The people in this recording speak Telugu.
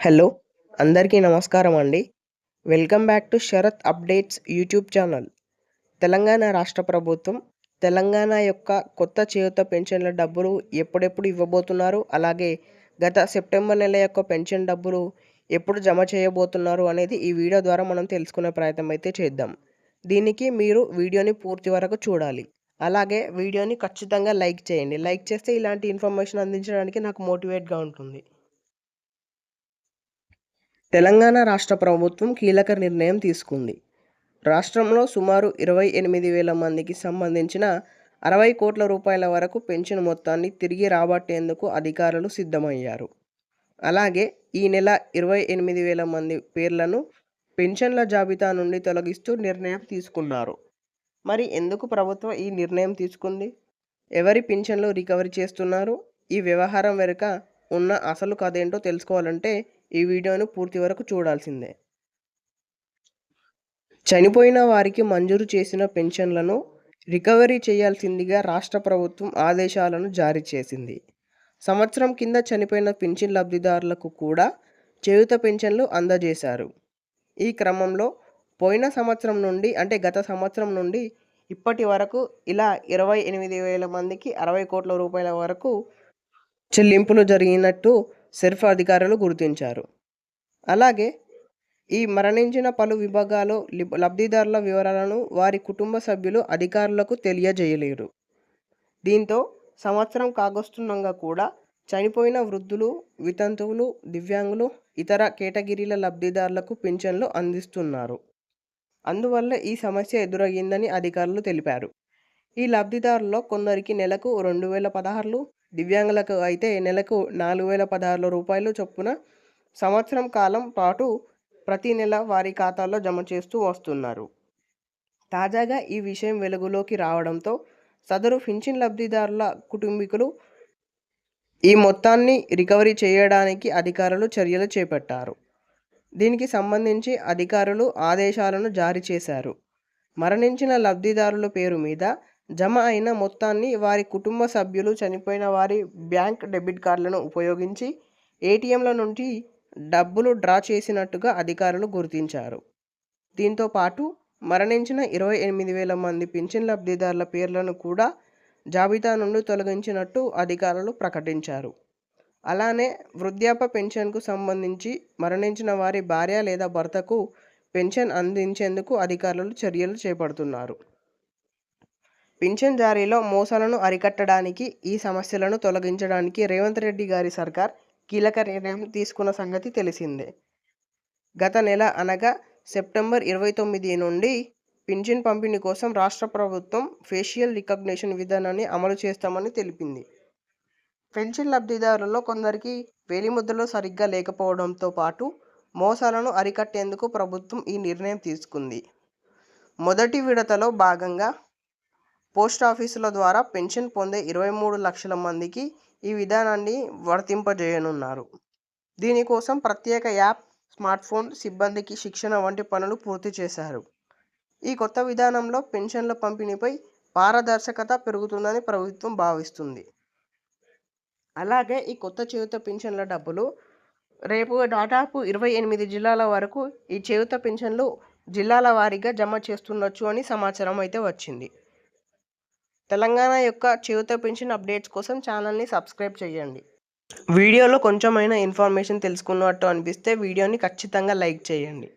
హలో అందరికీ నమస్కారం అండి. Welcome back to Sharath updates YouTube channel. Telangana రాష్ట్ర ప్రభుత్వం తెలంగాణ యొక్క కొత్త చేయుత పెన్షన్ల డబ్బులు ఎప్పుడెప్పుడు ఇవ్వబోతున్నారు? అలాగే గత సెప్టెంబర్ నెల యొక్క పెన్షన్ డబ్బులు ఎప్పుడు జమ చేయబోతున్నారు అనేది ఈ వీడియో ద్వారా మనం తెలుసుకునే ప్రయత్నం అయితే చేద్దాం. దీనికి మీరు వీడియోని పూర్తి వరకు చూడాలి. అలాగే వీడియోని ఖచ్చితంగా లైక్ చేయండి. లైక్ చేస్తే ఇలాంటి ఇన్ఫర్మేషన్ అందించడానికి నాకు మోటివేట్గా ఉంటుంది. తెలంగాణ రాష్ట్ర ప్రభుత్వం కీలక నిర్ణయం తీసుకుంది. రాష్ట్రంలో సుమారు ఇరవై ఎనిమిది వేల మందికి సంబంధించిన అరవై కోట్ల రూపాయల వరకు పెన్షన్ మొత్తాన్ని తిరిగి రాబట్టేందుకు అధికారులు సిద్ధమయ్యారు. అలాగే ఈ నెల ఇరవై ఎనిమిది వేల మంది పేర్లను పెన్షన్ల జాబితా నుండి తొలగిస్తూ నిర్ణయం తీసుకున్నారు. మరి ఎందుకు ప్రభుత్వం ఈ నిర్ణయం తీసుకుంది? ఎవరి పెన్షన్లు రికవరీ చేస్తున్నారు? ఈ వ్యవహారం వెనుక ఉన్న అసలు కథ ఏంటో తెలుసుకోవాలంటే ఈ వీడియోను పూర్తి వరకు చూడాల్సిందే. చనిపోయిన వారికి మంజూరు చేసిన పెన్షన్లను రికవరీ చేయాల్సిందిగా రాష్ట్ర ప్రభుత్వం ఆదేశాలను జారీ చేసింది. సంవత్సరం కింద చనిపోయిన పెన్షన్ లబ్ధిదారులకు కూడా చేయుత పెన్షన్లు అందజేశారు. ఈ క్రమంలో పోయిన సంవత్సరం నుండి అంటే గత సంవత్సరం నుండి ఇప్పటి వరకు ఇలా ఇరవై ఎనిమిది వేల మందికి అరవై కోట్ల రూపాయల వరకు చెల్లింపులు జరిగినట్టు సెర్ఫ్ అధికారులు గుర్తించారు. అలాగే ఈ మరణించిన పలు విభాగాలు లబ్ధిదారుల వివరాలను వారి కుటుంబ సభ్యులు అధికారులకు తెలియజేయలేరు. దీంతో సంవత్సరం కాగొస్తుండగా కూడా చనిపోయిన వృద్ధులు వితంతువులు దివ్యాంగులు ఇతర కేటగిరీల లబ్ధిదారులకు పింఛన్లు అందిస్తున్నారు. అందువల్ల ఈ సమస్య ఎదురయ్యిందని అధికారులు తెలిపారు. ఈ లబ్ధిదారుల్లో కొందరికి నెలకు రెండు వేల పదహారులు దివ్యాంగులకు అయితే నెలకు నాలుగు వేల పదహారు రూపాయలు చొప్పున సంవత్సరం కాలం పాటు ప్రతి నెల వారి ఖాతాల్లో జమ చేస్తూ వస్తున్నారు. తాజాగా ఈ విషయం వెలుగులోకి రావడంతో సదరు పింఛన్ లబ్ధిదారుల కుటుంబీకులు ఈ మొత్తాన్ని రికవరీ చేయడానికి అధికారులు చర్యలు చేపట్టారు. దీనికి సంబంధించి అధికారులు ఆదేశాలను జారీ చేశారు. మరణించిన లబ్ధిదారుల పేరు మీద జమ అయిన మొత్తాన్ని వారి కుటుంబ సభ్యులు చనిపోయిన వారి బ్యాంక్ డెబిట్ కార్డులను ఉపయోగించి ఏటీఎంల నుండి డబ్బులు డ్రా చేసినట్టుగా అధికారులు గుర్తించారు. దీంతో పాటు మరణించిన ఇరవై ఎనిమిది వేల మంది పింఛన్ లబ్ధిదారుల పేర్లను కూడా జాబితా నుండి తొలగించినట్టు అధికారులు ప్రకటించారు. అలానే వృద్ధాప్య పెన్షన్కు సంబంధించి మరణించిన వారి భార్య లేదా భర్తకు పెన్షన్ అందించేందుకు అధికారులు చర్యలు చేపడుతున్నారు. పింఛన్ జారీలో మోసాలను అరికట్టడానికి ఈ సమస్యలను తొలగించడానికి రేవంత్ రెడ్డి గారి సర్కార్ కీలక నిర్ణయం తీసుకున్న సంగతి తెలిసిందే. గత నెల అనగా సెప్టెంబర్ ఇరవై తొమ్మిది నుండి పింఛన్ పంపిణీ కోసం రాష్ట్ర ప్రభుత్వం ఫేషియల్ రికగ్నిషన్ విధానాన్ని అమలు చేస్తామని తెలిపింది. పెన్షన్ లబ్ధిదారులలో కొందరికి వేలిముద్రలు సరిగ్గా లేకపోవడంతో పాటు మోసాలను అరికట్టేందుకు ప్రభుత్వం ఈ నిర్ణయం తీసుకుంది. మొదటి విడతలో భాగంగా పోస్ట్ ఆఫీసుల ద్వారా పెన్షన్ పొందే ఇరవై మూడు లక్షల మందికి ఈ విధానాన్ని వర్తింపజేయనున్నారు. దీనికోసం ప్రత్యేక యాప్ స్మార్ట్ ఫోన్ సిబ్బందికి శిక్షణ వంటి పనులు పూర్తి చేశారు. ఈ కొత్త విధానంలో పెన్షన్ల పంపిణీపై పారదర్శకత పెరుగుతుందని ప్రభుత్వం భావిస్తుంది. అలాగే ఈ కొత్త చేయుత పెన్షన్ల డబ్బులు రేపు దాదాపు ఇరవై ఎనిమిది జిల్లాల వరకు ఈ చేయుత పెన్షన్లు జిల్లాల వారీగా జమ చేస్తుండొచ్చు అని సమాచారం అయితే వచ్చింది. తెలంగాణ యొక్క చేయుత పెన్షన్ అప్డేట్స్ కోసం ఛానల్ని సబ్స్క్రైబ్ చేయండి. వీడియోలో కొంచెమైనా ఇన్ఫర్మేషన్ తెలుసుకున్నట్టు అనిపిస్తే వీడియోని ఖచ్చితంగా లైక్ చేయండి.